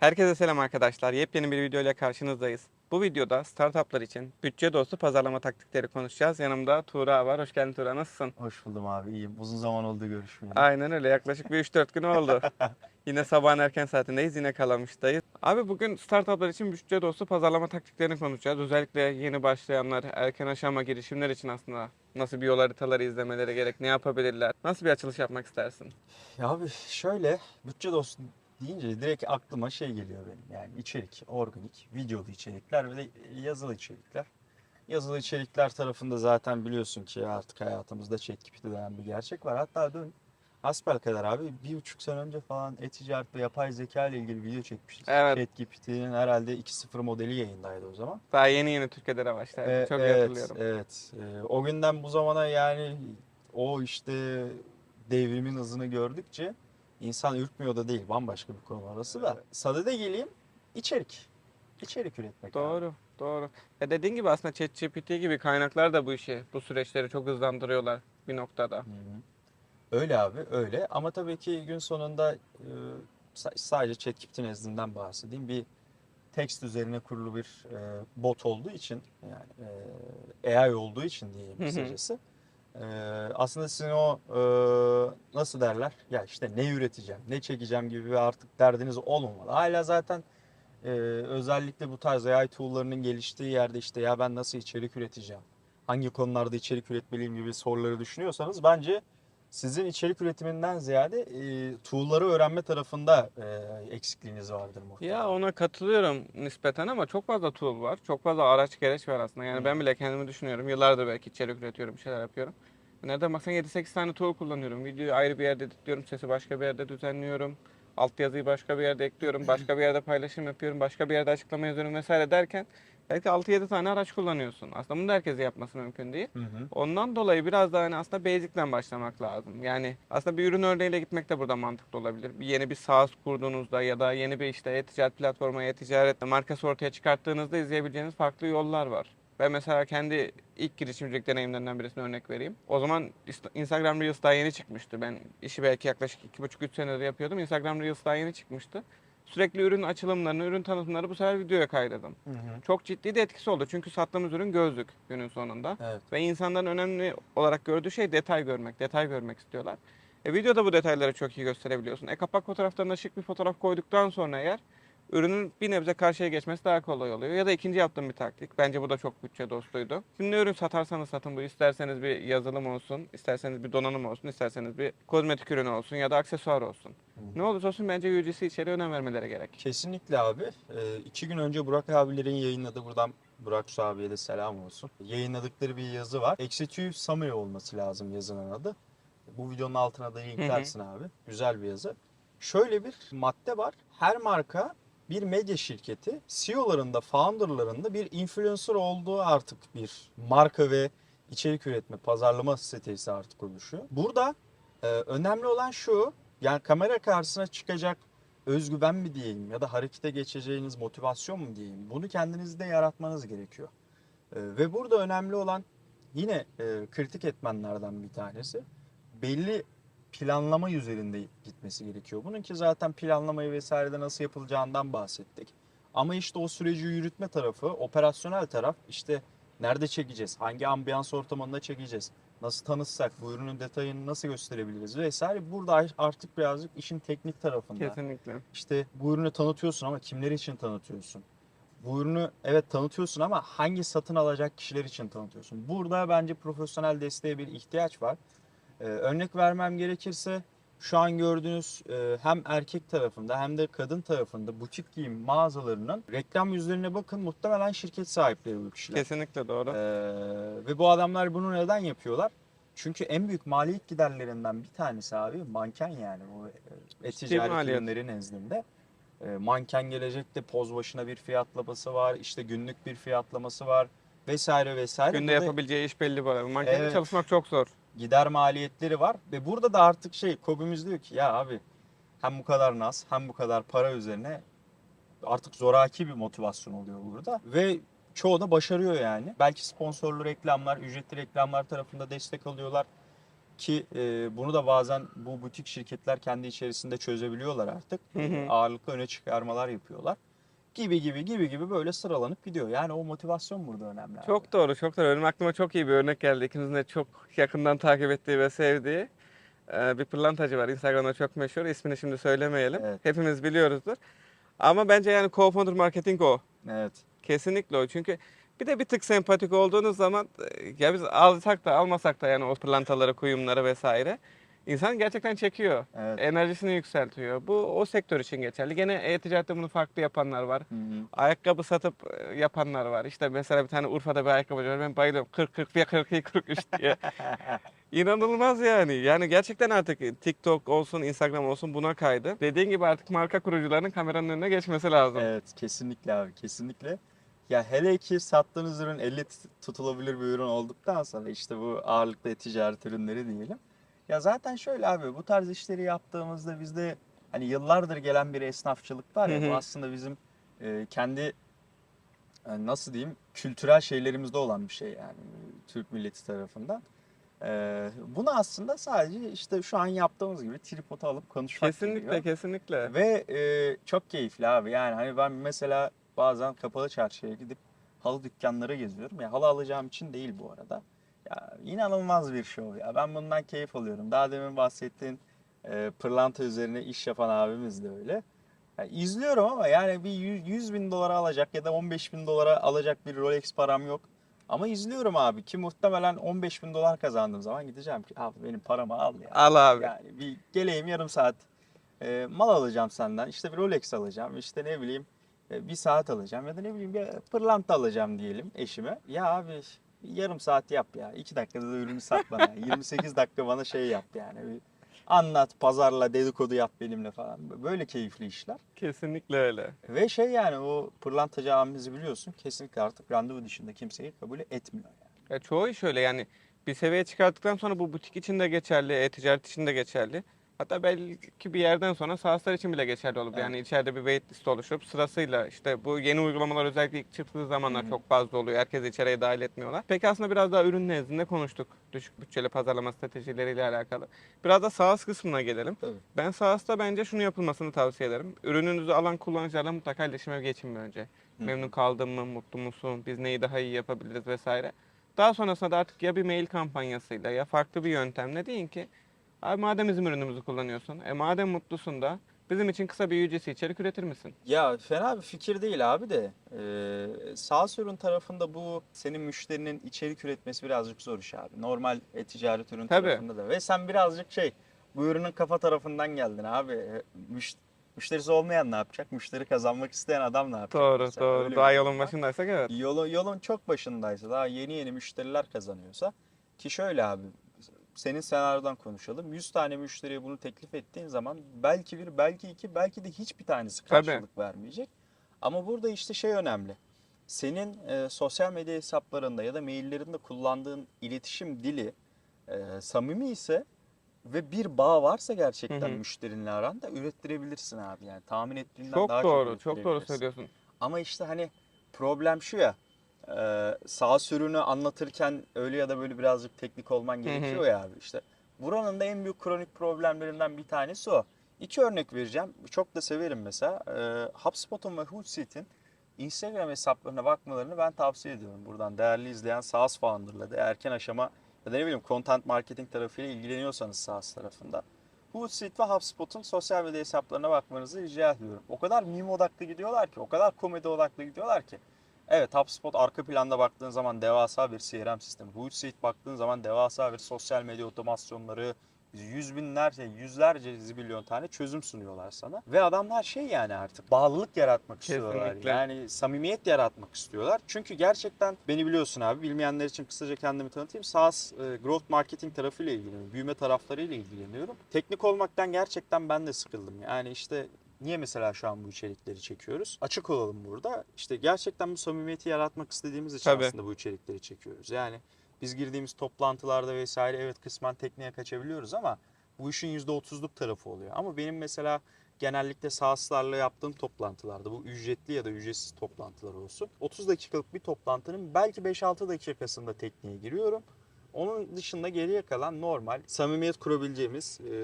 Herkese selam arkadaşlar. Yepyeni bir video ile karşınızdayız. Bu videoda startuplar için bütçe dostu pazarlama taktikleri konuşacağız. Yanımda Tuğra var. Hoş geldin Tuğra. Nasılsın? Hoş buldum abi iyiyim. Uzun zaman oldu görüşmeyeli. Aynen öyle. Yaklaşık bir 3-4 gün oldu. Yine sabahın erken saatindeyiz. Yine kalamıştayız. Abi bugün startuplar için bütçe dostu pazarlama taktiklerini konuşacağız. Özellikle yeni başlayanlar, erken aşama girişimler için aslında nasıl bir yol haritaları izlemeleri gerek, ne yapabilirler? Nasıl bir açılış yapmak istersin? Ya abi şöyle bütçe dostu deyince direkt aklıma şey geliyor benim. Yani içerik, organik, videolu içerikler ve de yazılı içerikler. Yazılı içerikler tarafında zaten biliyorsun ki artık hayatımızda ChatGPT denen bir gerçek var. Hatta dün hasbelkader abi bir buçuk sene önce falan e-ticaret ve yapay zeka ile ilgili video çekmiştik. Evet. ChatGPT'nin herhalde 2.0 modeli yayındaydı o zaman. Daha yeni yeni Türkiye'de de başladı. Ee, Çok iyi evet, hatırlıyorum. Evet. Ee, o günden bu zamana yani o işte devrimin hızını gördükçe insan ürkmüyor da değil. Bambaşka bir konu orası da. Sadede geleyim. içerik. İçerik üretmek. Doğru, doğru. Ya dediğin gibi aslında ChatGPT gibi kaynaklar da bu işi, bu süreçleri çok hızlandırıyorlar bir noktada. Hı hı. Öyle abi öyle ama tabii ki gün sonunda e, sa- sadece ChatGPT nezdinden bahsedeyim. Bir text üzerine kurulu bir e, bot olduğu için yani e, AI olduğu için diyeyim Hı hı. Kısacası. E, aslında sizin o e, nasıl derler ya işte ne üreteceğim ne çekeceğim gibi bir artık derdiniz olmamalı. Hala zaten e, özellikle bu tarz AI tool'larının geliştiği yerde işte ya ben nasıl içerik üreteceğim hangi konularda içerik üretmeliyim gibi soruları düşünüyorsanız bence sizin içerik üretiminden ziyade e, tool'ları öğrenme tarafında e, eksikliğiniz vardır muhtemelen. Ya ona katılıyorum nispeten ama çok fazla tool var. Çok fazla araç gereç var aslında. Yani Hı. ben bile kendimi düşünüyorum. Yıllardır belki içerik üretiyorum, bir şeyler yapıyorum. Nereden baksan 7-8 tane tool kullanıyorum. Videoyu ayrı bir yerde editliyorum, sesi başka bir yerde düzenliyorum. Altyazıyı başka bir yerde ekliyorum, başka bir yerde paylaşım yapıyorum, başka bir yerde açıklama yazıyorum vesaire derken belki 6-7 tane araç kullanıyorsun. Aslında bunu da herkese yapması mümkün değil. Hı hı. Ondan dolayı biraz daha hani aslında basic'ten başlamak lazım. Yani aslında bir ürün örneğiyle gitmek de burada mantıklı olabilir. Bir yeni bir SaaS kurduğunuzda ya da yeni bir işte e-ticaret platformu, e-ticaret markası ortaya çıkarttığınızda izleyebileceğiniz farklı yollar var. Ben mesela kendi ilk girişimcilik deneyimlerinden birisine örnek vereyim. O zaman Instagram Reels daha yeni çıkmıştı. Ben işi belki yaklaşık 2,5-3 senedir yapıyordum. Instagram Reels daha yeni çıkmıştı. Sürekli ürün açılımlarını, ürün tanıtımları bu sefer videoya kaydırdım. Hı hı. Çok ciddi de etkisi oldu. Çünkü sattığımız ürün gözlük günün sonunda. Evet. Ve insanların önemli olarak gördüğü şey detay görmek. Detay görmek istiyorlar. E, videoda bu detayları çok iyi gösterebiliyorsun. E, kapak fotoğraflarına şık bir fotoğraf koyduktan sonra eğer ürünün bir nebze karşıya geçmesi daha kolay oluyor. Ya da ikinci yaptığım bir taktik. Bence bu da çok bütçe dostuydu. Şimdi ne ürün satarsanız satın bu. İsterseniz bir yazılım olsun, isterseniz bir donanım olsun, isterseniz bir kozmetik ürünü olsun ya da aksesuar olsun. Ne olursa olsun bence UGC içeriğe önem vermeleri gerek. Kesinlikle abi. Ee, iki gün önce Burak abilerin yayınladığı buradan Burak Su abiye de selam olsun. Yayınladıkları bir yazı var. Executive Summary olması lazım yazının adı. Bu videonun altına da linklersin abi. Güzel bir yazı. Şöyle bir madde var. Her marka bir medya şirketi CEO'larında, founderlarında bir influencer olduğu artık bir marka ve içerik üretme, pazarlama stratejisi artık oluşuyor. Burada e, önemli olan şu, yani kamera karşısına çıkacak özgüven mi diyeyim ya da harekete geçeceğiniz motivasyon mu diyeyim bunu kendinizde yaratmanız gerekiyor. Ee, ve burada önemli olan yine e, kritik etmenlerden bir tanesi belli planlama üzerinde gitmesi gerekiyor. Bunun ki zaten planlamayı vesairede nasıl yapılacağından bahsettik. Ama işte o süreci yürütme tarafı, operasyonel taraf işte nerede çekeceğiz, hangi ambiyans ortamında çekeceğiz, nasıl tanıtsak, bu ürünün detayını nasıl gösterebiliriz vesaire. Burada artık birazcık işin teknik tarafında. Kesinlikle. İşte bu ürünü tanıtıyorsun ama kimler için tanıtıyorsun? Bu ürünü evet tanıtıyorsun ama hangi satın alacak kişiler için tanıtıyorsun? Burada bence profesyonel desteğe bir ihtiyaç var. Ee, örnek vermem gerekirse şu an gördüğünüz e, hem erkek tarafında hem de kadın tarafında butik giyim mağazalarının reklam yüzlerine bakın muhtemelen şirket sahipleri bu kişiler. Kesinlikle doğru. Ee, ve bu adamlar bunu neden yapıyorlar? Çünkü en büyük maliyet giderlerinden bir tanesi abi manken yani bu e, e-ticaret ürünleri nezdinde. E, manken gelecekte poz başına bir fiyatlaması var, işte günlük bir fiyatlaması var vesaire vesaire. Günde Burada yapabileceği iş belli bu arada. Mankende Evet. çalışmak çok zor. Gider maliyetleri var ve burada da artık şey KOBİ'miz diyor ki ya abi hem bu kadar naz hem bu kadar para üzerine artık zoraki bir motivasyon oluyor burada ve çoğu da başarıyor yani. Belki sponsorlu reklamlar, ücretli reklamlar tarafında destek alıyorlar. Ki e, bunu da bazen bu butik şirketler kendi içerisinde çözebiliyorlar artık. Hı hı. Ağırlıklı öne çıkarmalar yapıyorlar. Gibi gibi gibi gibi böyle sıralanıp gidiyor. Yani o motivasyon burada önemli. abi. Çok doğru, çok doğru. Benim aklıma çok iyi bir örnek geldi. İkimizin de çok yakından takip ettiği ve sevdiği e, bir pırlantacı var. Instagram'da çok meşhur. İsmini şimdi söylemeyelim. Evet. Hepimiz biliyoruzdur. Ama bence yani co-founder marketing o. Evet. Kesinlikle o. Çünkü bir de bir tık sempatik olduğunuz zaman e, ya biz alsak da almasak da yani o pırlantaları, kuyumları vesaire insan gerçekten çekiyor. Evet. Enerjisini yükseltiyor. Bu o sektör için geçerli. Gene e-ticarette bunu farklı yapanlar var. Hı hı. Ayakkabı satıp e, yapanlar var. İşte mesela bir tane Urfa'da bir ayakkabıcı var. Ben bayılıyorum. 40 41 42 43 diye. İnanılmaz yani. Yani gerçekten artık TikTok olsun, Instagram olsun buna kaydı. Dediğin gibi artık marka kurucularının kameranın önüne geçmesi lazım. Evet kesinlikle abi kesinlikle. Ya hele ki sattığınız ürün elle tut- tutulabilir bir ürün olduktan sonra işte bu ağırlıklı ticaret ürünleri diyelim. Ya zaten şöyle abi bu tarz işleri yaptığımızda bizde hani yıllardır gelen bir esnafçılık var ya Hı hı. bu aslında bizim e, kendi e, nasıl diyeyim kültürel şeylerimizde olan bir şey yani Türk milleti tarafından. E, bunu aslında sadece işte şu an yaptığımız gibi tripod alıp konuşmak Kesinlikle, geliyor. kesinlikle. Ve e, çok keyifli abi. Yani hani ben mesela bazen kapalı çarşıya gidip halı dükkanları geziyorum. Ya halı alacağım için değil bu arada. Ya inanılmaz bir şov ya. Ben bundan keyif alıyorum. Daha demin bahsettiğin e, pırlanta üzerine iş yapan abimiz de öyle. Ya izliyorum ama yani bir 100, 100 bin dolara alacak ya da 15 bin dolara alacak bir Rolex param yok. Ama izliyorum abi ki muhtemelen 15 bin dolar kazandığım zaman gideceğim ki abi benim paramı al ya. Al abi. Yani bir geleyim yarım saat e, mal alacağım senden. İşte bir Rolex alacağım. İşte ne bileyim e, bir saat alacağım ya da ne bileyim bir pırlanta alacağım diyelim eşime. Ya abi yarım saat yap ya. 2 dakikada da ürünü sat bana. 28 dakika bana şey yap yani. Bir anlat, pazarla, dedikodu yap benimle falan. Böyle keyifli işler. Kesinlikle öyle. Ve şey yani o pırlantacı abimizi biliyorsun kesinlikle artık randevu dışında kimseyi kabul etmiyor yani. Ya çoğu iş öyle yani bir seviye çıkarttıktan sonra bu butik için de geçerli, e-ticaret için de geçerli. Hatta belki bir yerden sonra sahaslar için bile geçerli olur. Evet. Yani içeride bir wait list oluşup sırasıyla işte bu yeni uygulamalar özellikle ilk çıktığı zamanlar Hı hı. çok fazla oluyor. Herkesi içeriye dahil etmiyorlar. Peki aslında biraz daha ürün nezdinde konuştuk. Düşük bütçeli pazarlama stratejileriyle alakalı. Biraz da SaaS kısmına gelelim. Tabii. Ben SaaS'ta bence şunu yapılmasını tavsiye ederim. Ürününüzü alan kullanıcılarla mutlaka iletişime geçin bir önce. Hı. Memnun kaldın mı, mutlu musun, biz neyi daha iyi yapabiliriz vesaire. Daha sonrasında da artık ya bir mail kampanyasıyla ya farklı bir yöntemle deyin ki abi madem bizim ürünümüzü kullanıyorsun, e madem mutlusun da bizim için kısa bir UGC içerik üretir misin? Ya fena bir fikir değil abi de ee, sağ ürün tarafında bu senin müşterinin içerik üretmesi birazcık zor iş abi. Normal e-ticaret ürün Tabii. tarafında da ve sen birazcık şey bu ürünün kafa tarafından geldin abi. E, Müş, müşterisi olmayan ne yapacak? Müşteri kazanmak isteyen adam ne yapacak? Doğru, mesela? doğru. Öyle Daha yolun var. başındaysak evet. Yolu, yolun çok başındaysa daha yeni yeni müşteriler kazanıyorsa ki şöyle abi senin senaryodan konuşalım. 100 tane müşteriye bunu teklif ettiğin zaman belki bir, belki iki, belki de hiçbir tanesi Tabii. karşılık vermeyecek. Ama burada işte şey önemli. Senin e, sosyal medya hesaplarında ya da maillerinde kullandığın iletişim dili e, samimi ise ve bir bağ varsa gerçekten Hı hı. müşterinle aranda ürettirebilirsin abi yani tahmin ettiğinden Çok daha doğru, çok çok doğru söylüyorsun. Ama işte hani problem şu ya. E, sağ sürünü anlatırken öyle ya da böyle birazcık teknik olman gerekiyor ya abi işte. Buranın da en büyük kronik problemlerinden bir tanesi o. İki örnek vereceğim. Çok da severim mesela. E, HubSpot'un ve Hootsuite'in Instagram hesaplarına bakmalarını ben tavsiye ediyorum. Buradan değerli izleyen SaaS founder'la da erken aşama ya da ne bileyim content marketing tarafıyla ilgileniyorsanız SaaS tarafında. Hootsuite ve HubSpot'un sosyal medya hesaplarına bakmanızı rica ediyorum. O kadar meme odaklı gidiyorlar ki, o kadar komedi odaklı gidiyorlar ki. Evet HubSpot arka planda baktığın zaman devasa bir CRM sistemi. Hootsuite baktığın zaman devasa bir sosyal medya otomasyonları, yüz binlerce, yüzlerce zibilyon tane çözüm sunuyorlar sana. Ve adamlar şey yani artık bağlılık yaratmak istiyorlar. Kesinlikle. Yani samimiyet yaratmak istiyorlar. Çünkü gerçekten beni biliyorsun abi, bilmeyenler için kısaca kendimi tanıtayım. SaaS, e, growth marketing tarafıyla ilgileniyorum. Büyüme taraflarıyla ilgileniyorum. Teknik olmaktan gerçekten ben de sıkıldım. Yani işte Niye mesela şu an bu içerikleri çekiyoruz? Açık olalım burada. İşte gerçekten bu samimiyeti yaratmak istediğimiz için Tabii. aslında bu içerikleri çekiyoruz. Yani biz girdiğimiz toplantılarda vesaire evet kısmen tekniğe kaçabiliyoruz ama bu işin %30'luk tarafı oluyor. Ama benim mesela genellikle SaaS'larla yaptığım toplantılarda bu ücretli ya da ücretsiz toplantılar olsun. 30 dakikalık bir toplantının belki 5-6 dakikasında tekniğe giriyorum. Onun dışında geriye kalan normal samimiyet kurabileceğimiz e,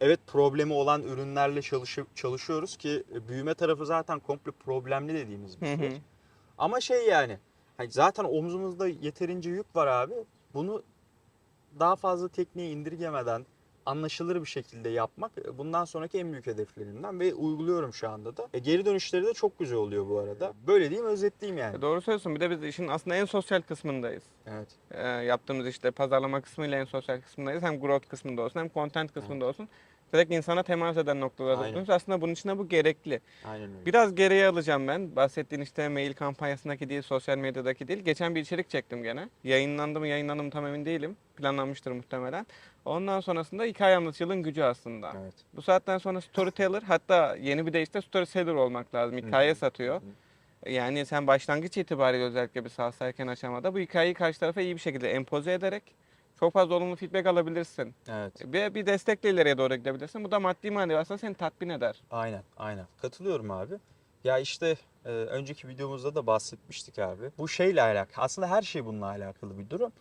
evet problemi olan ürünlerle çalışıp çalışıyoruz ki e, büyüme tarafı zaten komple problemli dediğimiz bir Hı hı. süreç. Ama şey yani hani zaten omzumuzda yeterince yük var abi. Bunu daha fazla tekniğe indirgemeden anlaşılır bir şekilde yapmak e, bundan sonraki en büyük hedeflerimden ve uyguluyorum şu anda da. E, geri dönüşleri de çok güzel oluyor bu arada. Böyle diyeyim özetleyeyim yani. E, Doğru söylüyorsun. Bir de biz işin aslında en sosyal kısmındayız. Evet. Ee, yaptığımız işte pazarlama kısmıyla en sosyal kısmındayız. Hem growth kısmında olsun hem content kısmında olsun. Direkt insana temas eden noktalarda Aynen. bulunuyoruz. Aslında bunun için de bu gerekli. Aynen öyle. Biraz geriye alacağım ben. Bahsettiğin işte mail kampanyasındaki değil, sosyal medyadaki değil. Geçen bir içerik çektim gene. Yayınlandı mı yayınlandı mı tam emin değilim. Planlanmıştır muhtemelen. Ondan sonrasında hikaye anlatıcılığın gücü aslında. Evet. Bu saatten sonra storyteller hatta yeni bir de işte storyseller olmak lazım. Hikaye satıyor. Yani sen başlangıç itibariyle özellikle bir sahasayken aşamada bu hikayeyi karşı tarafa iyi bir şekilde empoze ederek çok fazla olumlu feedback alabilirsin. Evet. Ve bir destekle ileriye doğru gidebilirsin. Bu da maddi manevi aslında seni tatmin eder. Aynen, aynen. Katılıyorum abi. Ya işte e, önceki videomuzda da bahsetmiştik abi. Bu şeyle alakalı. Aslında her şey bununla alakalı bir durum.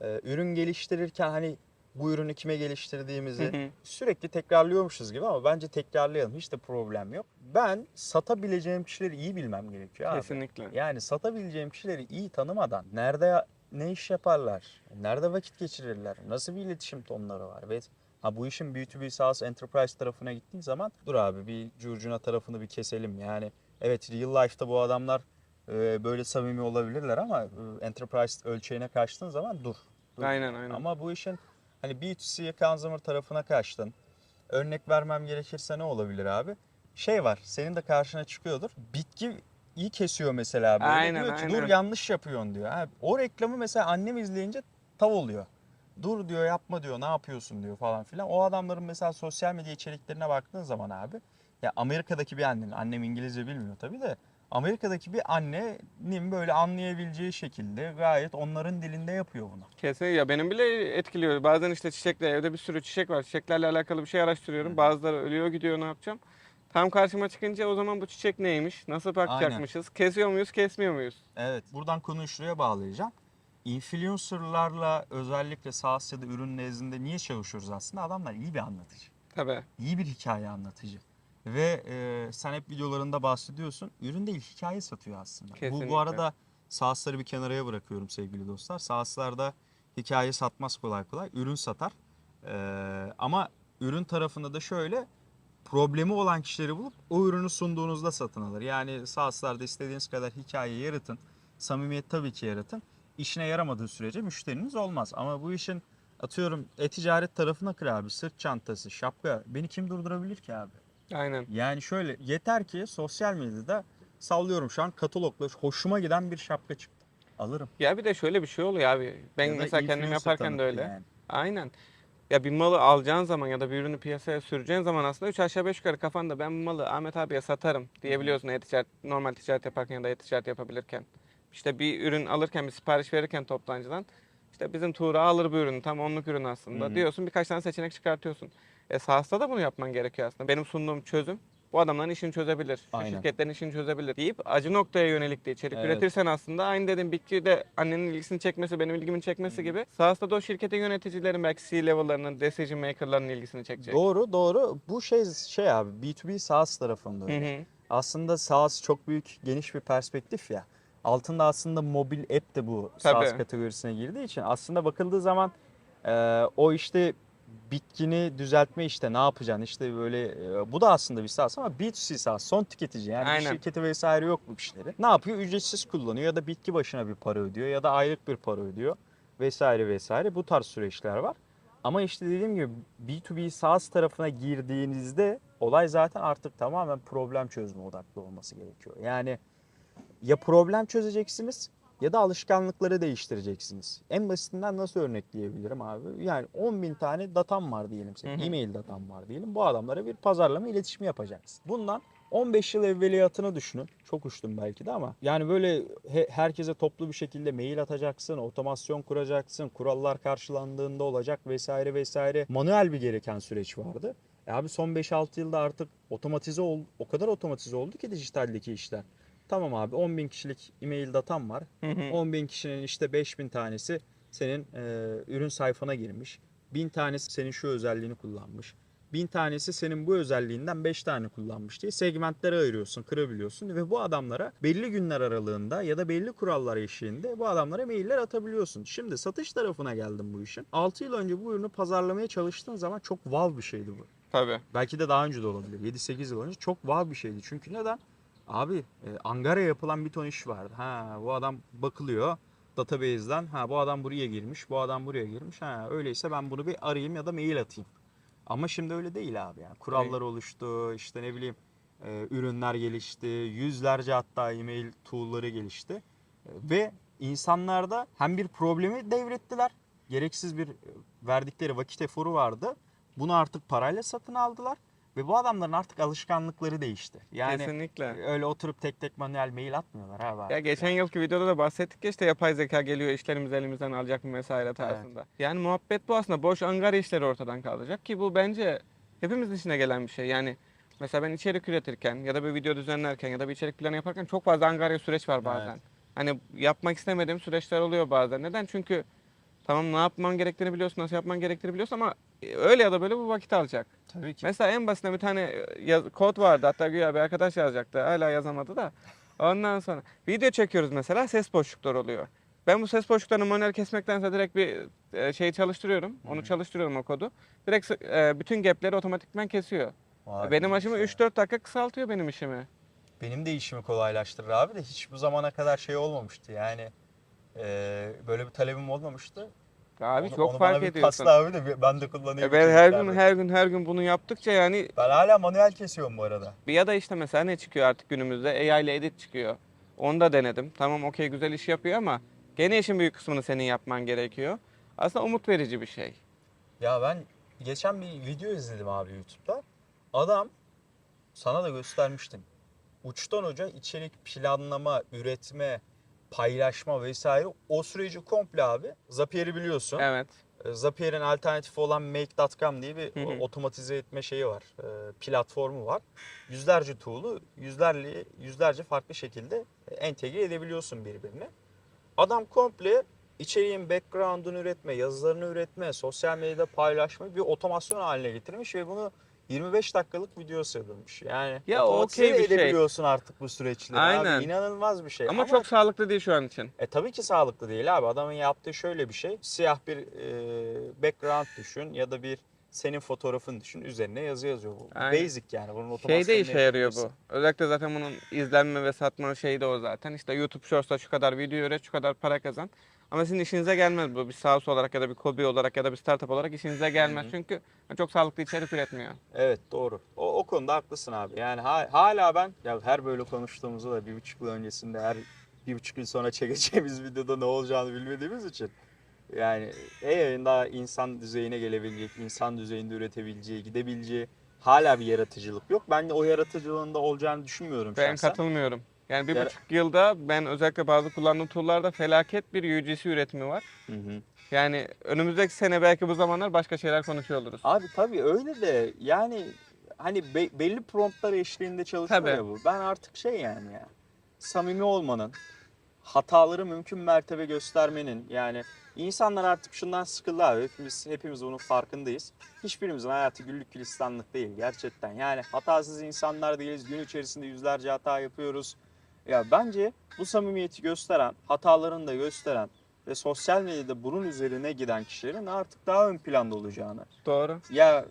E, ürün geliştirirken hani bu ürünü kime geliştirdiğimizi Hı hı. sürekli tekrarlıyormuşuz gibi ama bence tekrarlayalım. Hiç de problem yok. Ben satabileceğim kişileri iyi bilmem gerekiyor abi. Kesinlikle. Yani satabileceğim kişileri iyi tanımadan nerede ne iş yaparlar, nerede vakit geçirirler, nasıl bir iletişim tonları var ve ha bu işin B2B SaaS Enterprise tarafına gittiğin zaman dur abi bir curcuna tarafını bir keselim. Yani evet real life'da bu adamlar e, böyle samimi olabilirler ama e, Enterprise ölçeğine kaçtığın zaman dur. dur. Aynen aynen. Ama bu işin hani B2C consumer tarafına kaçtın. Örnek vermem gerekirse ne olabilir abi? Şey var, senin de karşına çıkıyordur. Bitki iyi kesiyor mesela böyle. Aynen, diyor ki aynen. dur yanlış yapıyorsun diyor. Ha, o reklamı mesela annem izleyince tav oluyor. Dur diyor yapma diyor ne yapıyorsun diyor falan filan. O adamların mesela sosyal medya içeriklerine baktığın zaman abi ya Amerika'daki bir annenin, annem İngilizce bilmiyor tabii de Amerika'daki bir annenin böyle anlayabileceği şekilde gayet onların dilinde yapıyor bunu. Kesin ya benim bile etkiliyor. Bazen işte çiçekle evde bir sürü çiçek var. Çiçeklerle alakalı bir şey araştırıyorum. Bazıları ölüyor gidiyor ne yapacağım. Tam karşıma çıkınca o zaman bu çiçek neymiş? Nasıl bakacakmışız? Kesiyor muyuz, kesmiyor muyuz? Evet. Buradan konuyu şuraya bağlayacağım. Influencerlarla özellikle SaaS ya da ürün nezdinde niye çalışıyoruz aslında? Adamlar iyi bir anlatıcı. Tabii. iyi bir hikaye anlatıcı. Ve e, sen hep videolarında bahsediyorsun. Ürün değil hikaye satıyor aslında. Bu, Kesinlikle. bu arada SaaS'ları bir kenaraya bırakıyorum sevgili dostlar. SaaS'larda hikaye satmaz kolay kolay. Ürün satar. E, ama ürün tarafında da şöyle problemi olan kişileri bulup o ürünü sunduğunuzda satın alır. Yani SaaS'larda istediğiniz kadar hikaye yaratın. Samimiyet tabii ki yaratın. İşine yaramadığı sürece müşteriniz olmaz. Ama bu işin atıyorum e-ticaret tarafına kır abi. Sırt çantası, şapka. Beni kim durdurabilir ki abi? Aynen. Yani şöyle yeter ki sosyal medyada sallıyorum şu an katalogla hoşuma giden bir şapka çıktı. Alırım. Ya bir de şöyle bir şey oluyor abi. Ben mesela kendim yaparken de öyle. yani. Aynen. Ya bir malı alacağın zaman ya da bir ürünü piyasaya süreceğin zaman aslında 3 aşağı 5 yukarı kafanda ben bu malı Ahmet abiye satarım diyebiliyorsun e-ticaret, normal ticaret yaparken ya da e-ticaret yapabilirken. İşte bir ürün alırken bir sipariş verirken toptancıdan işte bizim Tuğra alır bu ürünü tam onluk ürün aslında Hı hı. diyorsun birkaç tane seçenek çıkartıyorsun. E SaaS'ta da bunu yapman gerekiyor aslında. Benim sunduğum çözüm bu adamların işini çözebilir. Şu Aynen. şirketlerin işini çözebilir deyip acı noktaya yönelik de içerik Evet. üretirsen aslında aynı dedim Bitki de annenin ilgisini çekmesi benim ilgimi çekmesi gibi. SaaS'ta da o şirketin yöneticilerin belki C-level'larının, decision maker'ların ilgisini çekecek. Doğru doğru. Bu şey şey abi B2B SaaS tarafında Hı öyle. hı. Aslında SaaS çok büyük geniş bir perspektif ya. Altında aslında mobil app de bu Tabii. SaaS kategorisine girdiği için aslında bakıldığı zaman e, o işte bitkini düzeltme işte ne yapacaksın işte böyle e, bu da aslında bir SaaS ama B2C SaaS son tüketici yani bir Aynen. şirketi vesaire yok bu işleri. Ne yapıyor? Ücretsiz kullanıyor ya da bitki başına bir para ödüyor ya da aylık bir para ödüyor vesaire vesaire bu tarz süreçler var. Ama işte dediğim gibi B2B SaaS tarafına girdiğinizde olay zaten artık tamamen problem çözme odaklı olması gerekiyor. Yani ya problem çözeceksiniz ya da alışkanlıkları değiştireceksiniz. En basitinden nasıl örnekleyebilirim abi? Yani 10 bin tane datam var diyelim senin. E-mail datam var diyelim. Bu adamlara bir pazarlama iletişimi yapacaksın. Bundan 15 yıl evveliyatını düşünün. Çok uçtum belki de ama. Yani böyle he- herkese toplu bir şekilde mail atacaksın, otomasyon kuracaksın, kurallar karşılandığında olacak vesaire vesaire. Manuel bir gereken süreç vardı. E abi son 5-6 yılda artık otomatize ol, o kadar otomatize oldu ki dijitaldeki işler. Tamam abi 10 bin kişilik e-mail datam var. Hı hı. 10 bin kişinin işte 5 bin tanesi senin e, ürün sayfana girmiş. Bin tanesi senin şu özelliğini kullanmış. Bin tanesi senin bu özelliğinden 5 tane kullanmış diye segmentlere ayırıyorsun, kırabiliyorsun ve bu adamlara belli günler aralığında ya da belli kurallar eşliğinde bu adamlara mailler atabiliyorsun. Şimdi satış tarafına geldim bu işin. 6 yıl önce bu ürünü pazarlamaya çalıştığın zaman çok wow bir şeydi bu. Tabii. Belki de daha önce de olabilir. 7-8 yıl önce çok wow bir şeydi. Çünkü neden? Abi e, Angara yapılan bir ton iş vardı. Ha bu adam bakılıyor database'den. Ha bu adam buraya girmiş, bu adam buraya girmiş. Ha öyleyse ben bunu bir arayayım ya da mail atayım. Ama şimdi öyle değil abi yani. Kurallar oluştu, işte ne bileyim e, ürünler gelişti, yüzlerce hatta email tool'ları gelişti. E, ve insanlarda hem bir problemi devrettiler. Gereksiz bir e, verdikleri vakit eforu vardı. Bunu artık parayla satın aldılar. Ve bu adamların artık alışkanlıkları değişti. Yani Kesinlikle. öyle oturup tek tek manuel mail atmıyorlar abi. Ya geçen yılki videoda da bahsettik ya işte yapay zeka geliyor işlerimizi elimizden alacak mı vesaire tarzında. Yani muhabbet bu aslında boş angarya işleri ortadan kalacak ki bu bence hepimizin işine gelen bir şey. Yani mesela ben içerik üretirken ya da bir video düzenlerken ya da bir içerik planı yaparken çok fazla angarya süreç var bazen. Evet. Hani yapmak istemediğim süreçler oluyor bazen. Neden? Çünkü tamam ne yapman gerektiğini biliyorsun, nasıl yapman gerektiğini biliyorsun ama öyle ya da böyle bu vakit alacak. Tabii ki. Mesela en basitinde bir tane e, yaz- kod vardı. Hatta güya bir arkadaş yazacaktı. Hala yazamadı da. Ondan sonra video çekiyoruz mesela ses boşlukları oluyor. Ben bu ses boşluklarını manuel kesmektense direkt bir e, şey çalıştırıyorum. Onu çalıştırıyorum o kodu. Direkt e, bütün gapleri otomatikman kesiyor. Vay benim be. aşımı 3-4 dakika kısaltıyor benim işimi. Benim de işimi kolaylaştırır abi de hiç bu zamana kadar şey olmamıştı yani. e, böyle bir talebim olmamıştı. Abi Onu- çok onu fark bana bir ediyorsun. pasla abi de ben de kullanayım. E, ben her gün her gün her gün bunu yaptıkça yani Ben hala manuel kesiyorum bu arada. Ya da işte mesela ne çıkıyor artık günümüzde? AI ile edit çıkıyor. Onu da denedim. Tamam okey güzel iş yapıyor ama gene işin büyük kısmını senin yapman gerekiyor. Aslında umut verici bir şey. Ya ben geçen bir video izledim abi YouTube'da. Adam sana da göstermiştim. Uçtan uca içerik planlama, üretme, paylaşma vesaire o süreci komple abi. Zapier'i biliyorsun. Evet. E, Zapier'in alternatifi olan Make.com diye bir Hı hı. otomatize etme şeyi var. e, platformu var. Yüzlerce tool'u yüzlerce, yüzlerce farklı şekilde entegre edebiliyorsun birbirine. Adam komple içeriğin background'unu üretme, yazılarını üretme, sosyal medyada paylaşma bir otomasyon haline getirmiş ve bunu 25 dakikalık video sığdırmış. Yani Ya, okey bir şey. edebiliyorsun artık bu süreçleri. Aynen. Abi, inanılmaz bir şey. Ama, çok sağlıklı değil şu an için. e tabii ki sağlıklı değil abi. Adamın yaptığı şöyle bir şey. Siyah bir e, background düşün ya da bir senin fotoğrafın düşün. Üzerine yazı yazıyor. Bu Aynen. Basic yani. Bunun Şeyde otomasyonunu işe yarıyor bu. Özellikle zaten bunun izlenme ve satma şeyi de o zaten. İşte YouTube Shorts'ta şu kadar video üret, şu kadar para kazan. Ama sizin işinize gelmez bu. Bir SaaS olarak ya da bir kobi olarak ya da bir startup olarak işinize gelmez. Hı hı. Çünkü çok sağlıklı içerik üretmiyor. Evet doğru. O, o konuda haklısın abi. Yani ha- hala ben ya her böyle konuştuğumuzda da bir buçuk yıl öncesinde her bir buçuk yıl sonra çekeceğimiz videoda ne olacağını bilmediğimiz için yani e daha insan düzeyine gelebilecek, insan düzeyinde üretebileceği, gidebileceği hala bir yaratıcılık yok. Ben de o yaratıcılığın da olacağını düşünmüyorum Ben şahsen. katılmıyorum. Yani bir Yara- buçuk yılda ben özellikle bazı kullandığım tool'larda felaket bir UGC üretimi var. Hı hı. Yani önümüzdeki sene belki bu zamanlar başka şeyler konuşuyor oluruz. Abi tabii öyle de yani hani be- belli promptlar eşliğinde çalışıyor Tabii. ya bu. Ben artık şey yani ya samimi olmanın, hataları mümkün mertebe göstermenin yani insanlar artık şundan sıkıldı abi. Hepimiz, hepimiz bunun farkındayız. Hiçbirimizin hayatı güllük gülistanlık değil gerçekten. Yani hatasız insanlar değiliz. Gün içerisinde yüzlerce hata yapıyoruz. Ya bence bu samimiyeti gösteren, hatalarını da gösteren ve sosyal medyada bunun üzerine giden kişilerin artık daha ön planda olacağını Doğru. ya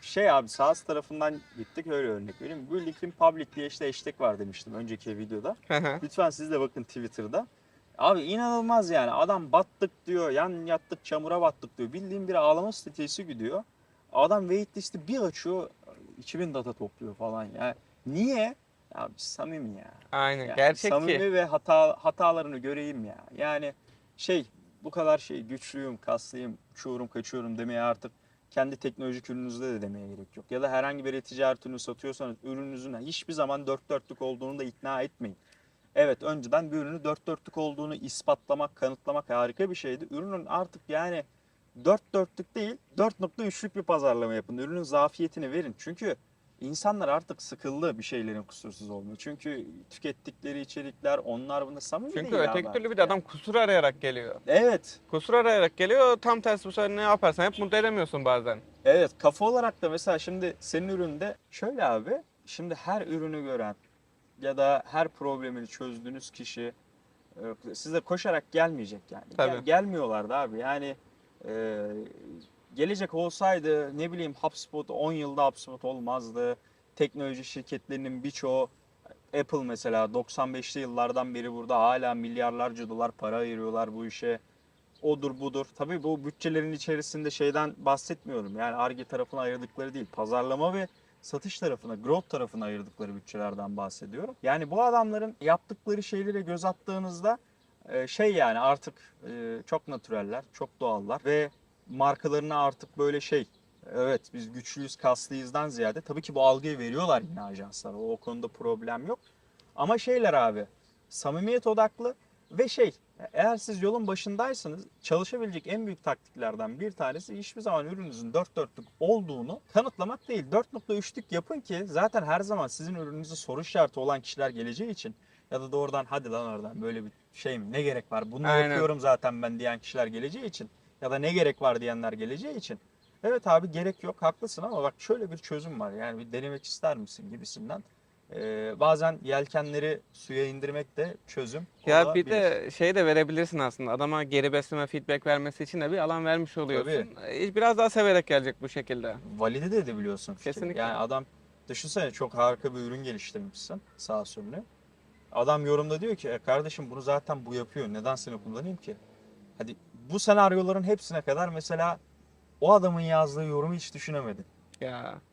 şey abi SaaS tarafından gittik öyle örnek vereyim. Bu LinkedIn Public diye işte hashtag var demiştim önceki videoda. Lütfen siz de bakın Twitter'da. Abi inanılmaz yani adam battık diyor, yan yattık çamura battık diyor. Bildiğin bir ağlama stratejisi gidiyor. Adam waitlist'i bir açıyor 2000 data topluyor falan ya. Niye? Abi samimi ya. Aynen. Yani Gerçekçi. Samimi ve hata hatalarını göreyim ya. Yani şey bu kadar şey güçlüyüm, kaslıyım, uçuyorum, kaçıyorum demeye artık kendi teknolojik ürününüzde de demeye gerek yok. Ya da herhangi bir ticaret ürünü satıyorsanız ürününüzün hiçbir zaman dört dörtlük olduğunu da ikna etmeyin. Evet önceden bir ürünü dört dörtlük olduğunu ispatlamak, kanıtlamak harika bir şeydi. Ürünün artık yani dört dörtlük değil 4.3'lük bir pazarlama yapın. Ürünün zafiyetini verin. Çünkü İnsanlar artık sıkıldı bir şeylerin kusursuz olmuyor. Çünkü tükettikleri içerikler onlar bunda samimi Çünkü değil öteki abi türlü bir de adam kusur arayarak geliyor. Evet. Kusur arayarak geliyor. Tam tersi bu sefer ne yaparsan hep mutlu edemiyorsun bazen. Evet kafa olarak da mesela şimdi senin üründe şöyle abi şimdi her ürünü gören ya da her problemini çözdüğünüz kişi e, size koşarak gelmeyecek yani. Gel- Tabii. gelmiyorlardı abi yani e, gelecek olsaydı ne bileyim HubSpot 10 yılda HubSpot olmazdı. Teknoloji şirketlerinin birçoğu Apple mesela 95'li yıllardan beri burada hala milyarlarca dolar para ayırıyorlar bu işe odur budur. Tabii bu bütçelerin içerisinde şeyden bahsetmiyorum. Yani Arge tarafına ayırdıkları değil. Pazarlama ve satış tarafına, growth tarafına ayırdıkları bütçelerden bahsediyorum. Yani bu adamların yaptıkları şeylere göz attığınızda e, şey yani artık e, çok natüreller, çok doğallar ve markalarına artık böyle şey evet biz güçlüyüz, kaslıyızdan ziyade tabii ki bu algıyı veriyorlar yine ajanslara. O, o konuda problem yok. Ama şeyler abi samimiyet odaklı ve şey eğer siz yolun başındaysanız çalışabilecek en büyük taktiklerden bir tanesi hiçbir zaman ürününüzün dört dörtlük olduğunu kanıtlamak değil. 4.3'lük yapın ki zaten her zaman sizin ürününüzü soru işareti olan kişiler geleceği için ya da doğrudan hadi lan oradan böyle bir şey mi ne gerek var bunu Aynen. yapıyorum zaten ben diyen kişiler geleceği için ya da ne gerek var diyenler geleceği için evet abi gerek yok haklısın ama bak şöyle bir çözüm var yani bir denemek ister misin gibisinden. Ee, bazen yelkenleri suya indirmek de çözüm Ya bir de şey de verebilirsin aslında. Adama geri besleme, feedback vermesi için de bir alan vermiş oluyorsun. E, Biraz daha severek gelecek bu şekilde. valide de edebiliyorsun fikri. Kesinlikle. Yani adam düşünsene çok harika bir ürün geliştirmişsin sağ sürümlü. Adam yorumda diyor ki e kardeşim bunu zaten bu yapıyor. Neden seni kullanayım ki? Hadi bu senaryoların hepsine kadar mesela o adamın yazdığı yorumu hiç düşünemedin. Ya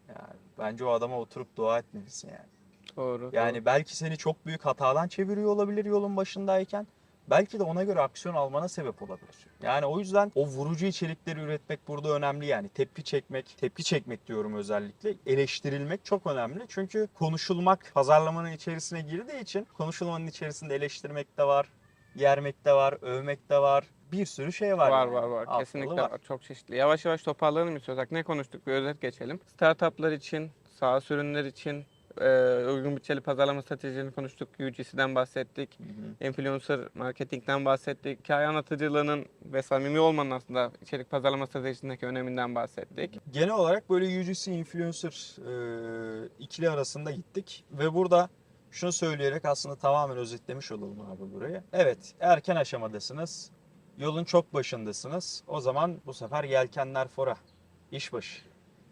Yani bence o adama oturup dua etmelisin yani. Doğru. Yani belki seni çok büyük hatadan çeviriyor olabilir yolun başındayken. Belki de ona göre aksiyon almana sebep olabilir. Yani o yüzden o vurucu içerikleri üretmek burada önemli yani. Tepki çekmek, tepki çekmek diyorum özellikle. Eleştirilmek çok önemli. Çünkü konuşulmak pazarlamanın içerisine girdiği için konuşulmanın içerisinde eleştirmek de var, yermek de var, övmek de var. Bir sürü şey var. Var yani. var var. Alt Kesinlikle var. Çok çeşitli. Yavaş yavaş toparlanalım istiyorsak. Ne konuştuk? Bir özet geçelim. Startuplar için, SaaS ürünler için e, uygun bütçeli pazarlama stratejilerini konuştuk. UGC'den bahsettik. Hı hı. Influencer marketingten bahsettik. Hikaye anlatıcılığının ve samimi olmanın aslında içerik pazarlama stratejisindeki öneminden bahsettik. Genel olarak böyle UGC influencer e, ikili arasında gittik ve burada şunu söyleyerek aslında tamamen özetlemiş olalım abi burayı. Evet erken aşamadasınız. Yolun çok başındasınız. O zaman bu sefer yelkenler fora. İş başı.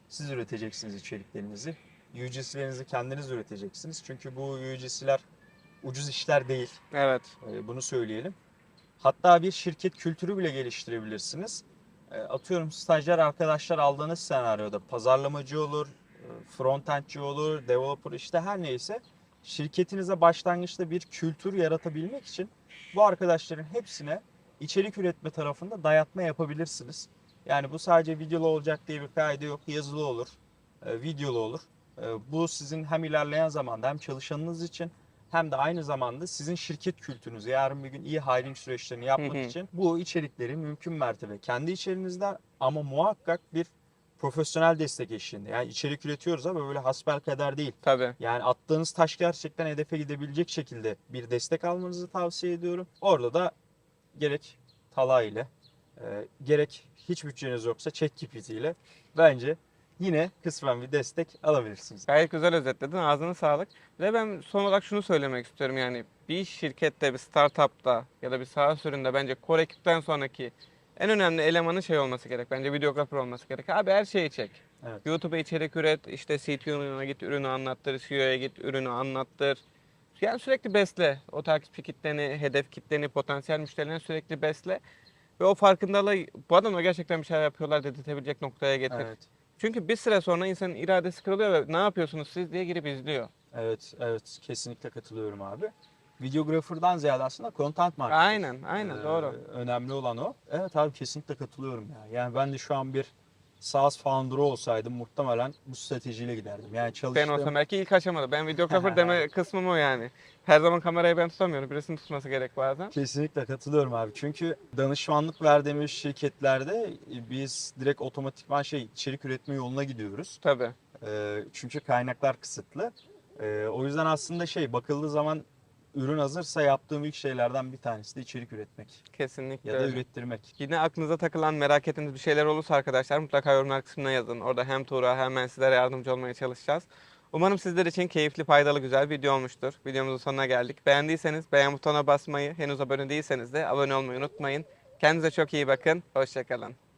Siz üreteceksiniz içeriklerinizi. UGC'lerinizi kendiniz üreteceksiniz. Çünkü bu UGC'ler ucuz işler değil. Evet. E, Bunu söyleyelim. Hatta bir şirket kültürü bile geliştirebilirsiniz. E, Atıyorum stajyer arkadaşlar aldığınız senaryoda pazarlamacı olur, e, frontendci olur, developer işte her neyse şirketinize başlangıçta bir kültür yaratabilmek için bu arkadaşların hepsine içerik üretme tarafında dayatma yapabilirsiniz. Yani bu sadece videolu olacak diye bir kaydı yok. Yazılı olur, e, videolu olur. E, Bu sizin hem ilerleyen zamanda hem çalışanınız için hem de aynı zamanda sizin şirket kültürünüzü yarın bir gün iyi hiring süreçlerini yapmak Hı hı. için bu içerikleri mümkün mertebe kendi içerinizde ama muhakkak bir profesyonel destek eşliğinde. Yani içerik üretiyoruz ama böyle hasbelkader değil. Tabii. Yani attığınız taş gerçekten hedefe gidebilecek şekilde bir destek almanızı tavsiye ediyorum. Orada da gerek Tala ile e, gerek hiç bütçeniz yoksa ChatGPT ile bence yine kısmen bir destek alabilirsiniz. Gayet güzel özetledin. Ağzına sağlık. Ve ben son olarak şunu söylemek istiyorum yani bir şirkette, bir startupta ya da bir SaaS üründe bence core ekipten sonraki en önemli elemanın şey olması gerek. Bence videografer olması gerek. Abi her şeyi çek. Evet. YouTube'a içerik üret, işte CTO'na git ürünü anlattır, CEO'ya git ürünü anlattır. Yani sürekli besle. O takipçi kitleni, hedef kitleni, potansiyel müşterilerini sürekli besle. Ve o farkındalığı bu adamlar gerçekten bir şeyler yapıyorlar dedirtebilecek noktaya getir. Evet. Çünkü bir süre sonra insanın iradesi kırılıyor ve ne yapıyorsunuz siz diye girip izliyor. Evet, evet kesinlikle katılıyorum abi. Videographer'dan ziyade aslında content marketer. Aynen, aynen Ee, doğru. Önemli olan o. Evet abi kesinlikle katılıyorum ya. Yani ben de şu an bir SaaS founder'ı olsaydım muhtemelen bu stratejiyle giderdim. Yani Ben çalıştığım... olsam belki ilk aşamada. Ben videografer deme kısmım o yani. Her zaman kamerayı ben tutamıyorum. Birisinin tutması gerek bazen. Kesinlikle katılıyorum abi. Çünkü danışmanlık verdiğimiz şirketlerde biz direkt otomatikman şey içerik üretme yoluna gidiyoruz. Tabii. E, çünkü kaynaklar kısıtlı. E, o yüzden aslında şey bakıldığı zaman ürün hazırsa yaptığım ilk şeylerden bir tanesi de içerik üretmek Kesinlikle ya da öyle. ürettirmek. Yine aklınıza takılan, merak ettiğiniz bir şeyler olursa arkadaşlar mutlaka yorumlar kısmına yazın. Orada hem Tuğra hem ben sizlere yardımcı olmaya çalışacağız. Umarım sizler için keyifli, faydalı, güzel bir video olmuştur. Videomuzun sonuna geldik. Beğendiyseniz beğen butonuna basmayı, henüz abone değilseniz de abone olmayı unutmayın. Kendinize çok iyi bakın. Hoşçakalın.